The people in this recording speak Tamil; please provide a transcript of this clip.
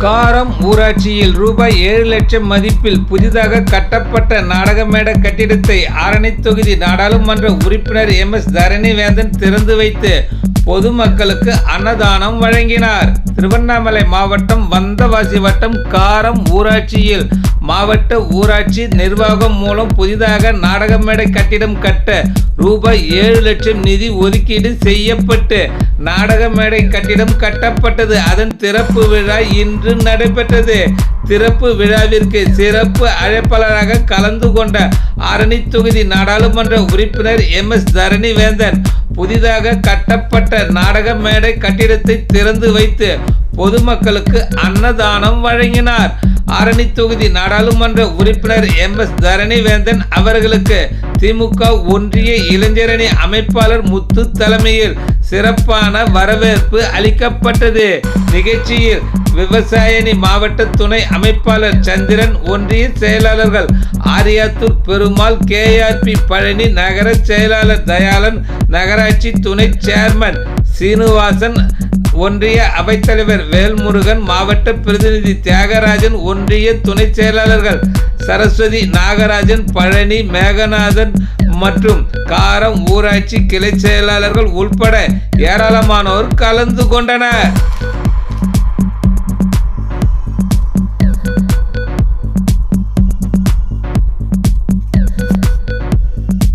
காரம் ஊராட்சியில் ரூபாய் ஏழு லட்சம் மதிப்பில் புதிதாக கட்டப்பட்ட நாடகமேட கட்டிடத்தை ஆரணி தொகுதி நாடாளுமன்ற உறுப்பினர் எம் எஸ் தரணிவேந்தன் திறந்து வைத்து பொதுமக்களுக்கு அன்னதானம் வழங்கினார். திருவண்ணாமலை மாவட்டம் வந்தவாசி வட்டம் காரம் ஊராட்சியில் மாவட்ட ஊராட்சி நிர்வாகம் மூலம் புதிதாக நாடகமேடை கட்டிடம் கட்ட ரூபாய் ஏழு லட்சம் நிதி ஒதுக்கீடு செய்யப்பட்டு நாடக மேடை கட்டிடம் கட்டப்பட்டது. அதன் திறப்பு விழா இன்று நடைபெற்றது. திறப்பு விழாவிற்கு சிறப்பு அழைப்பாளராக கலந்து கொண்ட ஆரணி தொகுதி நாடாளுமன்ற உறுப்பினர் எம். எஸ். தரணி வேந்தன் புதிதாக கட்டப்பட்ட நாடக மேடை கட்டிடத்தை திறந்து வைத்து பொதுமக்களுக்கு அன்னதானம் வழங்கினார். ஆரணி தொகுதி நாடாளுமன்ற உறுப்பினர் எம் எஸ் தரணிவேந்தன் அவர்களுக்கு திமுக ஒன்றிய இளைஞரணி அமைப்பாளர் முத்து தலைமையில் சிறப்பான வரவேற்பு அளிக்கப்பட்டது. நிகழ்ச்சியில் விவசாயணி மாவட்ட துணை அமைப்பாளர் சந்திரன் ஒன்றிய செயலாளர்கள் ஆரியாத்தூர் பெருமாள் கேஆர்பி பழனி நகர செயலாளர் தயாளன் நகராட்சி துணை சேர்மன் சீனிவாசன் ஒன்றிய அவைத்தலைவர் வேல்முருகன் மாவட்ட பிரதிநிதி தியாகராஜன் ஒன்றிய துணை செயலாளர்கள் சரஸ்வதி நாகராஜன் பழனி மேகநாதன் மற்றும் காரம் ஊராட்சி கிளை செயலாளர்கள் உள்பட ஏராளமானோர் கலந்து கொண்டனர்.